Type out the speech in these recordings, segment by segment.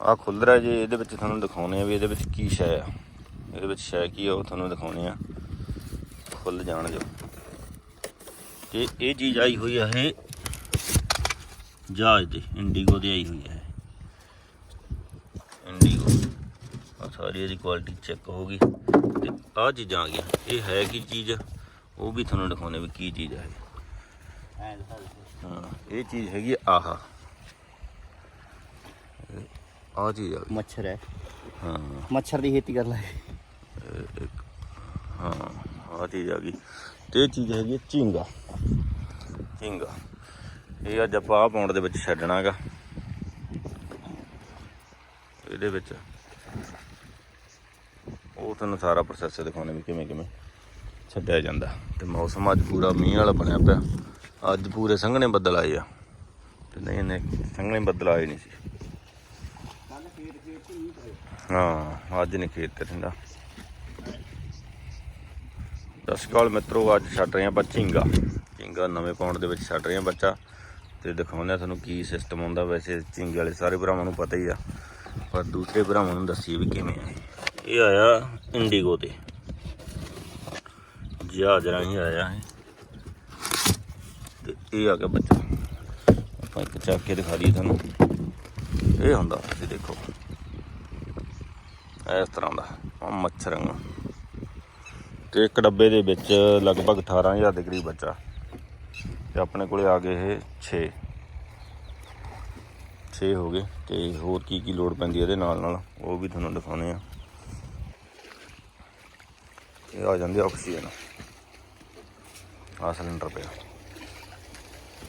ਆ ਖੁੱਲ ਰਿਹਾ ਜੀ, ਇਹਦੇ ਵਿੱਚ ਤੁਹਾਨੂੰ ਦਿਖਾਉਣੇ ਆ ਵੀ ਇਹਦੇ ਵਿੱਚ ਕੀ ਸ਼ੈ ਆ। ਇਹਦੇ ਵਿੱਚ ਸ਼ੈ ਕੀ ਆ, ਉਹ ਤੁਹਾਨੂੰ ਦਿਖਾਉਣੇ ਆ। ਖੁੱਲ ਜਾਣ ਜੋ ਤੇ ਇਹ ਚੀਜ਼ ਆਈ ਹੋਈ ਆ, ਇਹ ਜਹਾਜ਼ ਦੀ, ਇੰਡੀਗੋ ਦੀ ਆਈ ਹੋਈ ਹੈ ਇੰਡੀਗੋ। ਆ ਸਾਰੀ ਇਹਦੀ ਕੁਆਲਿਟੀ ਚੈੱਕ ਹੋ ਗਈ ਤੇ ਆ ਚੀਜ਼ਾਂ ਆ ਗਈਆਂ। ਇਹ ਹੈ ਕੀ ਚੀਜ਼? ਉਹ ਵੀ ਤੁਹਾਨੂੰ ਦਿਖਾਉਣੇ ਵੀ ਕੀ ਚੀਜ਼ ਹੈ ਇਹ। ਹਾਂ, ਇਹ ਚੀਜ਼ ਹੈਗੀ ਆਹਾ। ਆ ਚੀਜ਼ ਆ ਗਈ। ਮੱਛਰ ਹੈ। ਹਾਂ। ਮੱਛਰ ਦੀ ਖੇਤੀ ਕਰ ਲੈ। ਇਹ ਇੱਕ ਹਾਂ ਆ ਚੀਜ਼ ਆ ਗਈ। ਤੇ ਇਹ ਚੀਜ਼ ਹੈਗੀ ਆ ਝੀਂਗਾ। ਝੀਂਗਾ। ਇਹ ਅੱਜ ਆਪਾਂ ਆਹ ਪਾਉਂਡ ਦੇ ਵਿੱਚ ਛੱਡਣਾਗਾ। ਇਹਦੇ ਵਿੱਚ ਉਹ ਤੁਹਾਨੂੰ ਸਾਰਾ ਪ੍ਰੋਸੈਸ ਦਿਖਾਉਣੇ ਵੀ ਕਿਵੇਂ ਕਿਵੇਂ ਛੱਡਿਆ ਜਾਂਦਾ। ਤੇ ਮੌਸਮ ਅੱਜ ਪੂਰਾ ਮੀਂਹ ਵਾਲਾ ਬਣਿਆ ਪਿਆ। ਅੱਜ ਪੂਰੇ ਸੰਘਣੇ ਬੱਦਲ ਆਏ ਆ। ਤੇ ਨਹੀਂ ਨਹੀਂ ਸੰਘਣੇ ਬੱਦਲ ਆਏ ਨਹੀਂ ਸੀ। ਹਾਂ, ਅੱਜ ਨਹੀਂ ਖੇਤ ਤੇ ਰਹਿੰਦਾ। ਸਤਿ ਸ਼੍ਰੀ ਅਕਾਲ ਮਿੱਤਰੋ, ਅੱਜ ਛੱਡ ਰਹੇ ਆਪਾਂ ਝੀਂਗਾ। ਝੀਂਗਾ ਨਵੇਂ ਪਾਉਂਡ ਦੇ ਵਿੱਚ ਛੱਡ ਰਹੇ ਹਾਂ ਬੱਚਾ। ਤੇ ਦਿਖਾਉਂਦੇ ਆ ਤੁਹਾਨੂੰ ਕੀ ਸਿਸਟਮ ਹੁੰਦਾ। ਵੈਸੇ ਝੀਂਗੇ ਵਾਲੇ ਸਾਰੇ ਭਰਾਵਾਂ ਨੂੰ ਪਤਾ ਹੀ ਆ। ਪਰ ਦੂਸਰੇ ਭਰਾਵਾਂ ਨੂੰ ਦੱਸੀਏ ਵੀ ਕਿਵੇਂ ਆ। ਇਹ। ਇਹ ਆਇਆ ਇੰਡੀਗੋ ਤੇ। ਜਹਾਜ਼ ਰਾਹੀਂ ਆਇਆ ਹੈ ਤੇ ਇਹ ਆ ਗਿਆ ਬੱਚਾ। ਆਪਾਂ ਇੱਕ ਚੱਕ ਕੇ ਦਿਖਾ ਦਈਏ ਤੁਹਾਨੂੰ। ਇਹ ਹੁੰਦਾ, ਤੁਸੀਂ ਦੇਖੋ। ਇਸ ਤਰ੍ਹਾਂ ਦਾ ਮੱਛਰ ਵਾਂਗੂ। ਤੇ ਇੱਕ ਡੱਬੇ ਦੇ ਵਿੱਚ ਲਗਭਗ 18000 ਦੇ ਕਰੀਬ ਬੱਚਾ। ਤੇ ਆਪਣੇ ਕੋਲੇ ਆ ਗਏ ਇਹ 6 6 ਹੋ ਗਏ। ਤੇ ਹੋਰ ਕੀ ਕੀ ਲੋੜ ਪੈਂਦੀ ਇਹਦੇ ਨਾਲ ਨਾਲ, ਉਹ ਵੀ ਤੁਹਾਨੂੰ ਦਿਖਾਉਣੇ ਆ। ਇਹ ਆ ਜਾਂਦੀ ਆਕਸੀਜਨ। ਆ ਸਿਲੰਡਰ ਪਿਆ।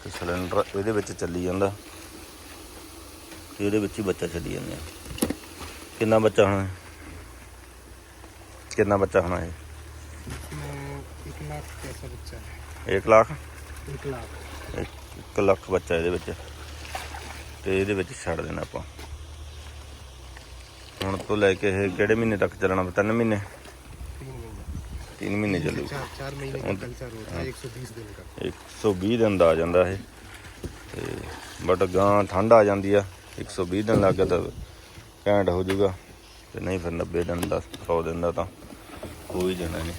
ਤੇ ਸਿਲੰਡਰ ਇਹਦੇ ਵਿੱਚ ਚੱਲੀ ਜਾਂਦਾ। ਤੇ ਇਹਦੇ ਵਿੱਚ ਹੀ ਬੱਚਾ ਛੱਡੀ ਜਾਂਦੇ ਆ। ਕਿੰਨਾ ਬੱਚਾ ਹੋਣਾ? ਹੈ? ਕਿੰਨਾ ਬੱਚਾ ਹੋਣਾ ਹੈ इसमें एक लाख कैसा बच्चा है 1 ਲੱਖ एक लाख 1 ਲੱਖ ਬੱਚਾ ਇਹਦੇ ਵਿੱਚ ਤੇ ਇਹਦੇ ਵਿੱਚ ਛੱਡ ਦੇਣਾ ਆਪਾਂ ਹੁਣ ਤੋਂ ਲੈ ਕੇ ਇਹ ਕਿਹੜੇ ਮਹੀਨੇ ਤੱਕ ਚੱਲਣਾ ਤਿੰਨ ਮਹੀਨੇ तीन महीने ਤਿੰਨ ਮਹੀਨੇ ਚੱਲੂ चार चार महीने का कल्चर होता है एक सौ बीस दिन का 120 ਦਿਨ ਦਾ ਆ ਜਾਂਦਾ ਇਹ ਤੇ ਬਟ ਗਾਂ ਠੰਡ ਆ ਜਾਂਦੀ ਆ 120 ਦਿਨ ਲੱਗ ਗਿਆ ਤਾਂ ਘੈਂਟ ਹੋ ਜਾਊਗਾ ਤੇ ਨਹੀਂ ਫਿਰ 90 ਦਿਨ ਦਾ 100 ਦਿਨ ਦਾ ਤਾਂ ਕੋਈ ਜਾਣਾ ਨਹੀਂ।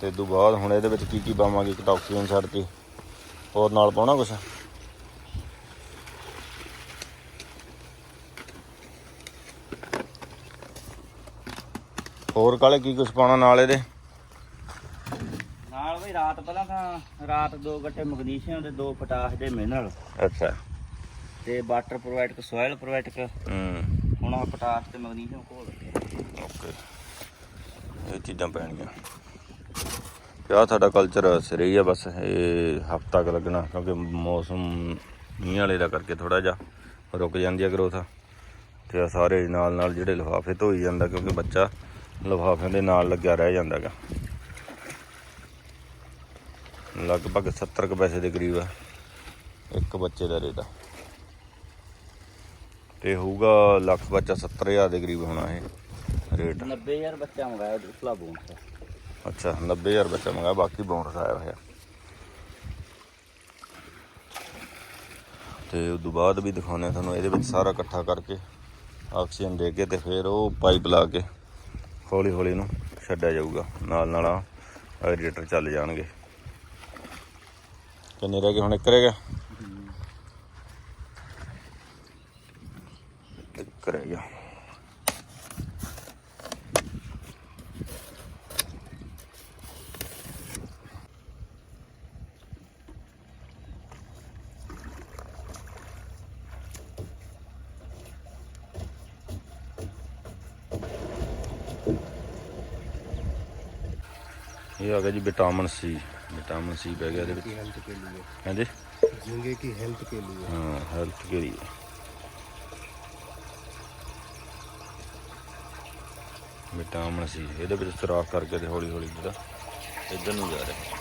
ਤੇ ਤੋਂ ਬਾਅਦ ਹੁਣ ਇਹਦੇ ਵਿੱਚ ਕੀ ਕੀ ਪਾਵਾਂਗੇ ਇੱਕ ਤਾਂ ਆਕਸੀਜਨ ਛੱਡਤੀ ਹੋਰ ਨਾਲ ਪਾਉਣਾ ਕੁਛ? ਹੋਰ ਕਾਲੇ ਕੀ ਕੁਛ ਪਾਉਣਾ ਨਾਲ ਇਹਦੇ? ਨਾਲ ਬਈ ਰਾਤ ਪਹਿਲਾਂ ਤਾਂ ਰਾਤ ਦੋ ਗੱਟੇ ਮੈਗਨੀਸ਼ੀਅਮ ਦੇ ਦੋ ਪੋਟਾਸ਼ ਦੇ ਮਿਨਰਲ। ਅੱਛਾ। ਤੇ ਵਾਟਰ ਪ੍ਰੋਵਾਈਡ ਸੋਇਲ ਪ੍ਰੋਵਾਈਡ ਹੂੰ। ਹੁਣ ਆ ਪੋਟਾਸ਼ ਤੇ ਮੈਗਨੀਸ਼ੀਅਮ ਘੋਲ ਦਿੱਤੇ ਓਕੇ। ਇਹ ਚੀਜ਼ਾਂ ਪੈਣਗੀਆਂ। ਤੇ ਆਹ ਸਾਡਾ ਕਲਚਰ ਸਿਰੇ ਹੀ ਆ ਬਸ, ਇਹ ਹਫਤਾ ਕੁ ਲੱਗਣਾ, ਕਿਉਂਕਿ ਮੌਸਮ ਮੀਂਹ ਵਾਲੇ ਦਾ ਕਰਕੇ ਥੋੜਾ ਜਿਹਾ ਰੁਕ ਜਾਂਦੀ ਆ ਗਰੋਥ ਤੇ ਆ ਸਾਰੇ ਨਾਲ ਨਾਲ ਜਿਹੜੇ ਲਿਫਾਫੇ ਧੋਈ ਜਾਂਦਾ, ਕਿਉਂਕਿ ਬੱਚਾ ਲਿਫਾਫਿਆਂ ਦੇ ਨਾਲ ਲੱਗਿਆ ਰਹਿ ਜਾਂਦਾਗਾ ਲਗਭਗ 70 ਕੁ ਪੈਸੇ ਦੇ ਕਰੀਬ ਆ, ਇੱਕ ਬੱਚੇ ਦਾ ਰੇਟ ਆ। ਤੇ ਹੋਊਗਾ ਲੱਖ ਬੱਚਾ 70000 ਦੇ ਕਰੀਬ ਹੋਣਾ ਇਹ। ਰੇਟ 90000 ਬੱਚਾ ਮੰਗਾਇਆ ਉਸਲਾ ਬੂਨ ਤੇ ਅੱਛਾ 90000 ਬੱਚਾ ਮੰਗਾ ਬਾਕੀ ਬੋਨਸ ਆਇਆ ਹੋਇਆ ਤੇ ਉਸ ਤੋਂ ਬਾਅਦ ਵੀ ਦਿਖਾਉਂਦੇ ਆ ਤੁਹਾਨੂੰ ਇਹਦੇ ਵਿੱਚ ਸਾਰਾ ਇਕੱਠਾ ਕਰਕੇ ਆਕਸੀਜਨ ਦੇ ਕੇ ਤੇ ਫਿਰ ਉਹ ਪਾਈਪ ਲਾ ਕੇ ਹੌਲੀ ਹੌਲੀ ਨੂੰ ਛੱਡਿਆ ਜਾਊਗਾ ਨਾਲ ਨਾਲ ਐਰੀਏਟਰ ਚੱਲ ਜਾਣਗੇ ਕਿੰਨੇ ਰਹਿ ਗਏ ਹੁਣ ਇੱਕ ਰਹਿ ਗਿਆ ਇੱਕ ਰਹਿ ਗਿਆ ਇਹ ਆ ਗਿਆ ਜੀ ਵਿਟਾਮਿਨ ਸੀ ਵਿਟਾਮਿਨ ਸੀ ਪੈ ਗਿਆ ਇਹਦੇ ਵਿੱਚ की हेल्थ के लिए ਹਾਂਜੀ झींगे की हेल्थ के लिए ਹਾਂ ਹੈਲਥ ਕੇ ਲਈ ਵਿਟਾਮਿਨ ਸੀ ਇਹਦੇ ਵਿੱਚ ਸੁਰਾਖ ਕਰਕੇ ਤੇ ਹੌਲੀ ਹੌਲੀ ਜਿਹੜਾ ਇੱਧਰ ਨੂੰ ਜਾ ਰਿਹਾ